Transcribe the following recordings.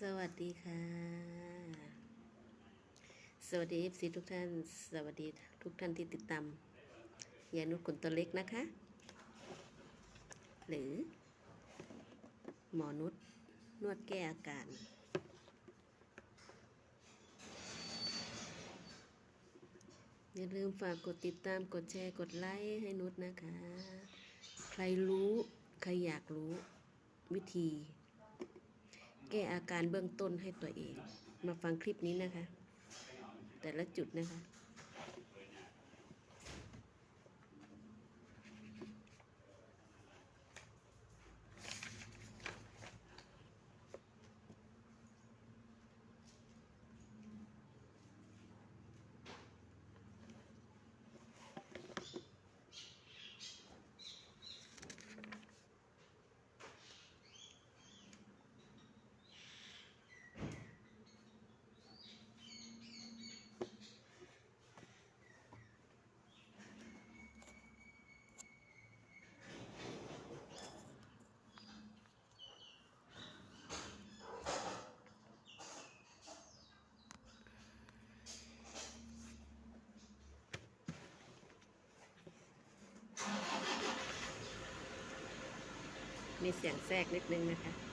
สวัสดีค่ะ สวัสดีเอฟซีทุกท่าน สวัสดีทุกท่านที่ติดตามยานุชคนตัวเล็กนะคะ หรือ หมอนุชนวดแก้อาการ อย่าลืมฝากกดติดตามกดแชร์กดไลค์ให้นุชนะคะ ใครรู้ ใครอยากรู้วิธี แก้อาการเบื้องต้นให้ตัวเอง มาฟังคลิปนี้นะคะ แต่ละจุดนะคะ มีเสียงแทรกนิดนึงนะคะ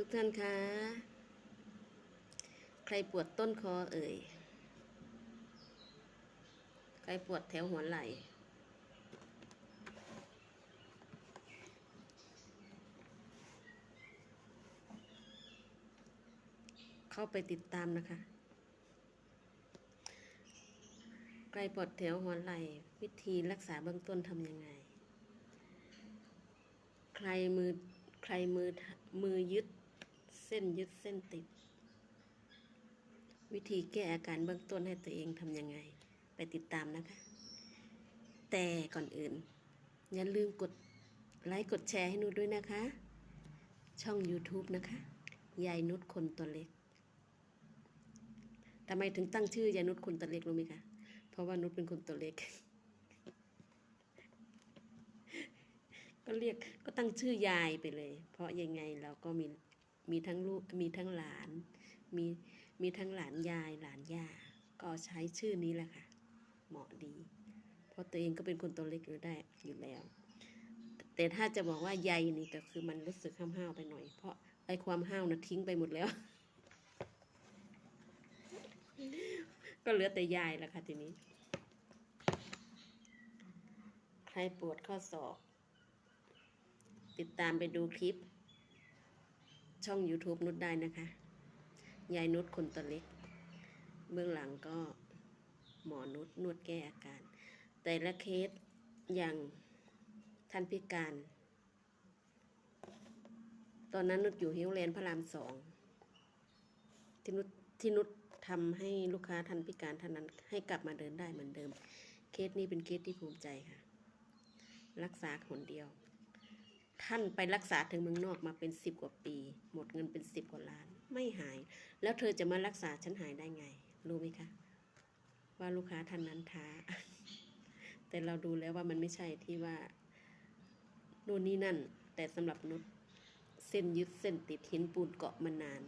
ทุกท่านคะ ใครปวดต้นคอเอ่ย ใครปวดแถวหัวไหล่ เข้าไปติดตามนะคะ ใครปวดแถวหัวไหล่ วิธีรักษาเบื้องต้นทำยังไง ใครมือใครมือมือยึด เส้นยึดเส้นติด วิธีแก้อาการเบื้องต้นให้ตัวเองทำยังไง ไปติดตามนะคะ แต่ก่อนอื่น อย่าลืมกดไลค์กดแชร์ให้นุชด้วยนะคะ ช่อง YouTube นะคะ ยายนุชคนตัวเล็กทำไมถึงตั้งชื่อยายนุชคนตัวเล็กรู้ไหมคะเพราะว่านุชเป็นคนตัวเล็ก ก็เรียกก็ตั้งชื่อยายไปเลย เพราะยังไงเราก็มี มีทั้งลูกมีทั้งหลาน มีมีทั้งหลานยายหลานย่าก็ใช้ชื่อนี้แหละค่ะ เหมาะดี เพราะตัวเองก็เป็นคนตัวเล็กอยู่ได้อยู่แล้ว แต่ถ้าจะบอกว่ายายนี่ก็คือมันรู้สึกห้าวไปหน่อย เพราะไอ้ความห้าวน่ะทิ้งไปหมดแล้ว ก็เหลือแต่ยายแล้วค่ะทีนี้ ใครปวดข้อศอก ติดตามไปดูคลิป ช่อง YouTube นุชได้นะคะ ยายนุชคนตัวเล็ก เบื้องหลังก็หมอนุชนวดแก้อาการ แต่ละเคสอย่างท่านพิการ ตอนนั้นนุชอยู่ฮิวแลนพระรามสองที่นุชที่นุชทำให้ลูกค้าท่านพิการท่านนั้นให้กลับมาเดินได้เหมือนเดิม เคสนี้เป็นเคสที่ภูมิใจค่ะ รักษาคนเดียว ท่านไปรักษาถึงเมืองนอกมาเป็นสิบกว่าปี หมดเงินเป็นสิบกว่าล้าน ไม่หาย แล้วเธอจะมารักษาฉันหายได้ไง รู้ไหมคะ ว่าลูกค้าท่านนั้นท้า แต่เราดูแล้วว่ามันไม่ใช่ที่ว่าโน่นนี่นั่น แต่สำหรับนุชเส้นยึดเส้นติดหินปูนเกาะมานาน